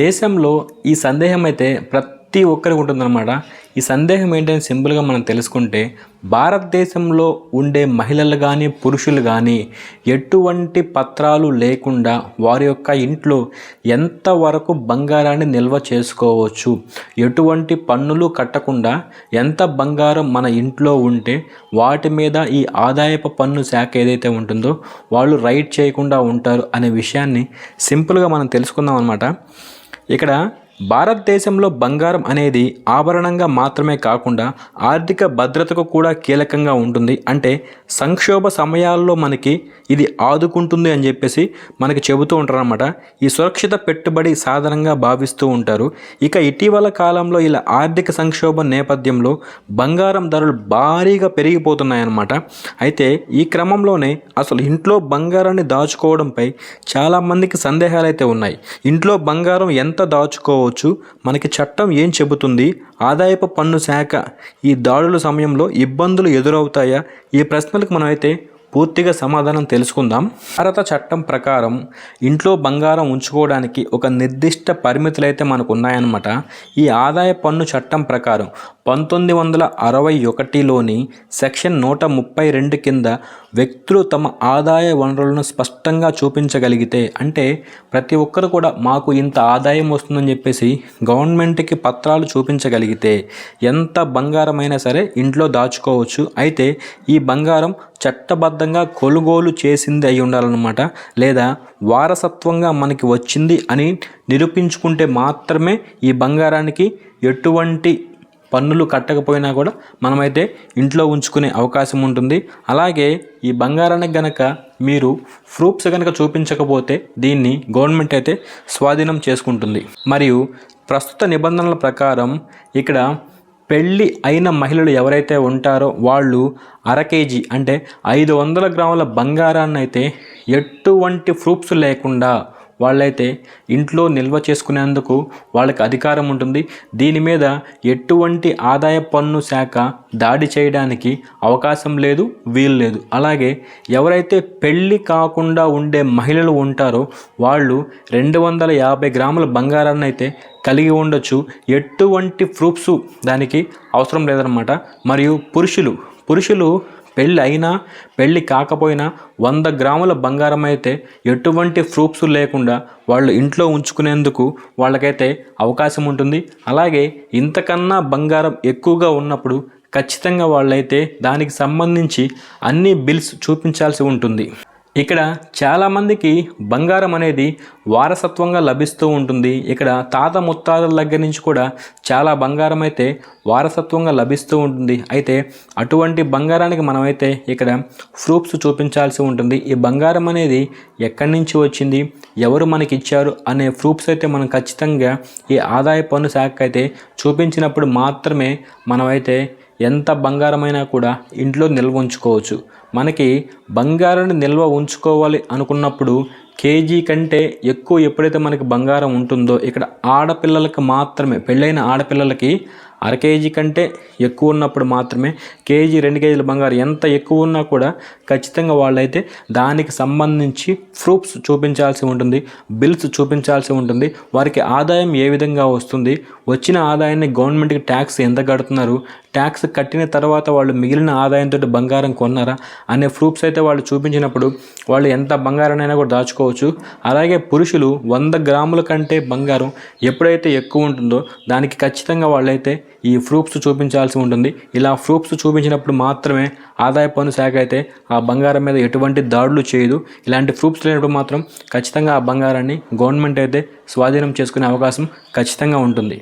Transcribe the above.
దేశంలో ఈ సందేహం అయితే ప్రతి ఒక్కరికి ఉంటుందన్నమాట. ఈ సందేహం ఏంటని సింపుల్గా మనం తెలుసుకుంటే భారతదేశంలో ఉండే మహిళలు కానీ పురుషులు కానీ ఎటువంటి పత్రాలు లేకుండా వారి యొక్క ఇంట్లో ఎంతవరకు బంగారాన్ని నిల్వ చేసుకోవచ్చు ఎటువంటి పన్నులు కట్టకుండా ఎంత బంగారం మన ఇంట్లో ఉంటే వాటి మీద ఈ ఆదాయపు పన్ను శాఖ ఏదైతే ఉంటుందో వాళ్ళు రైట్ చేయకుండా ఉంటారు అనే విషయాన్ని సింపుల్గా మనం తెలుసుకుందాం అనమాట ఇక్కడ భారతదేశంలో బంగారం అనేది ఆభరణంగా మాత్రమే కాకుండా ఆర్థిక భద్రతకు కూడా కీలకంగా ఉంటుంది. అంటే సంక్షోభ సమయాల్లో మనకి ఇది ఆదుకుంటుంది అని చెప్పేసి మనకి చెబుతూ ఉంటారన్నమాట. ఈ సురక్షిత పెట్టుబడి సాధనంగా భావిస్తూ ఉంటారు. ఇక ఇటీవల కాలంలో ఇలా ఆర్థిక సంక్షోభం నేపథ్యంలో బంగారం ధరలు భారీగా పెరిగిపోతున్నాయన్నమాట. అయితే ఈ క్రమంలోనే అసలు ఇంట్లో బంగారాన్ని దాచుకోవడంపై చాలామందికి సందేహాలు అయితే ఉన్నాయి. ఇంట్లో బంగారం ఎంత దాచుకోవచ్చు మనకి చట్టం ఏం చెబుతుంది? ఆదాయపు పన్ను శాఖ ఈ దాడుల సమయంలో ఇబ్బందులు ఎదురవుతాయా? ఈ ప్రశ్నలకు మనమైతే పూర్తిగా సమాధానం తెలుసుకుందాం. భారత చట్టం ప్రకారం ఇంట్లో బంగారం ఉంచుకోవడానికి ఒక నిర్దిష్ట పరిమితులు అయితే మనకు ఉన్నాయన్నమాట ఈ ఆదాయ పన్ను చట్టం ప్రకారం పంతొమ్మిది వందల అరవై ఒకటిలోని సెక్షన్ నూట ముప్పై రెండు కింద వ్యక్తులు తమ ఆదాయ వనరులను స్పష్టంగా చూపించగలిగితే అంటే ప్రతి ఒక్కరు కూడా మాకు ఇంత ఆదాయం వస్తుందని చెప్పేసి గవర్నమెంట్కి పత్రాలు చూపించగలిగితే ఎంత బంగారమైనా సరే ఇంట్లో దాచుకోవచ్చు. అయితే ఈ బంగారం చట్టబద్ధంగా కొనుగోలు చేసింది అయి ఉండాలన్నమాట. లేదా వారసత్వంగా మనకి వచ్చింది అని నిరూపించుకుంటే మాత్రమే ఈ బంగారానికి ఎటువంటి పన్నులు కట్టకపోయినా కూడా మనమైతే ఇంట్లో ఉంచుకునే అవకాశం ఉంటుంది. అలాగే ఈ బంగారానికి గనక మీరు ప్రూఫ్స్ కనుక చూపించకపోతే దీన్ని గవర్నమెంట్ అయితే స్వాధీనం చేసుకుంటుంది. మరియు ప్రస్తుత నిబంధనల ప్రకారం ఇక్కడ పెళ్ళి అయిన మహిళలు ఎవరైతే ఉంటారో వాళ్ళు అర కేజీ అంటే ఐదు వందల గ్రాముల బంగారాన్ని అయితే ఎటువంటి ప్రూఫ్స్ లేకుండా వాళ్ళైతే ఇంట్లో నిల్వ చేసుకునేందుకు వాళ్ళకి అధికారం ఉంటుంది. దీని మీద ఎటువంటి ఆదాయ పన్ను శాఖ దాడి చేయడానికి అవకాశం లేదు వీలు లేదు. అలాగే ఎవరైతే పెళ్ళి కాకుండా ఉండే మహిళలు ఉంటారో వాళ్ళు రెండు వందల యాభై గ్రాముల బంగారాన్ని అయితే కలిగి ఉండొచ్చు. ఎటువంటి ప్రూఫ్స్ దానికి అవసరం లేదనమాట మరియు పురుషులు పురుషులు పెళ్ళి అయినా పెళ్ళి కాకపోయినా వంద గ్రాముల బంగారం అయితే ఎటువంటి ప్రూఫ్స్ లేకుండా వాళ్ళు ఇంట్లో ఉంచుకునేందుకు వాళ్ళకైతే అవకాశం ఉంటుంది. అలాగే ఇంతకన్నా బంగారం ఎక్కువగా ఉన్నప్పుడు ఖచ్చితంగా వాళ్ళైతే దానికి సంబంధించి అన్ని బిల్స్ చూపించాల్సి ఉంటుంది. ఇక్కడ చాలామందికి బంగారం అనేది వారసత్వంగా లభిస్తూ ఉంటుంది. ఇక్కడ తాత ముత్తాతల దగ్గర నుంచి కూడా చాలా బంగారం అయితే వారసత్వంగా లభిస్తూ ఉంటుంది. అయితే అటువంటి బంగారానికి మనమైతే ఇక్కడ ప్రూఫ్స్ చూపించాల్సి ఉంటుంది. ఈ బంగారం అనేది ఎక్కడి నుంచి వచ్చింది? ఎవరు మనకి ఇచ్చారు? అనే ప్రూఫ్స్ అయితే మనం ఖచ్చితంగా ఈ ఆదాయ పన్ను శాఖ అయితే చూపించినప్పుడు మాత్రమే మనమైతే ఎంత బంగారమైనా కూడా ఇంట్లో నిల్వ ఉంచుకోవచ్చు. మనకి బంగారాన్ని నిల్వ ఉంచుకోవాలి అనుకున్నప్పుడు కేజీ కంటే ఎక్కువ ఎప్పుడైతే మనకి బంగారం ఉంటుందో ఇక్కడ ఆడపిల్లలకి మాత్రమే పెళ్ళైన ఆడపిల్లలకి అర కేజీ కంటే ఎక్కువ ఉన్నప్పుడు మాత్రమే కేజీ రెండు కేజీల బంగారం ఎంత ఎక్కువ ఉన్నా కూడా ఖచ్చితంగా వాళ్ళైతే దానికి సంబంధించి ప్రూఫ్స్ చూపించాల్సి ఉంటుంది బిల్స్ చూపించాల్సి ఉంటుంది. వారికి ఆదాయం ఏ విధంగా వస్తుంది వచ్చిన ఆదాయాన్ని గవర్నమెంట్కి ట్యాక్స్ ఎంత కడుతున్నారు ట్యాక్స్ కట్టిన తర్వాత వాళ్ళు మిగిలిన ఆదాయంతో బంగారం కొన్నారా అనే ప్రూఫ్స్ అయితే వాళ్ళు చూపించినప్పుడు వాళ్ళు ఎంత బంగారాన్నైనా కూడా దాచుకోవచ్చు. అలాగే పురుషులు వంద గ్రాముల కంటే బంగారం ఎప్పుడైతే ఎక్కువ ఉంటుందో దానికి ఖచ్చితంగా వాళ్ళైతే ఈ ప్రూఫ్స్ చూపించాల్సి ఉంటుంది. ఇలా ప్రూఫ్స్ చూపించినప్పుడు మాత్రమే ఆదాయ పన్ను శాఖ అయితే ఆ బంగారం మీద ఎటువంటి దాడులు చేయదు. ఇలాంటి ప్రూఫ్స్ లేనప్పుడు మాత్రం ఖచ్చితంగా ఆ బంగారాన్ని గవర్నమెంట్ అయితే స్వాధీనం చేసుకునే అవకాశం ఖచ్చితంగా ఉంటుంది.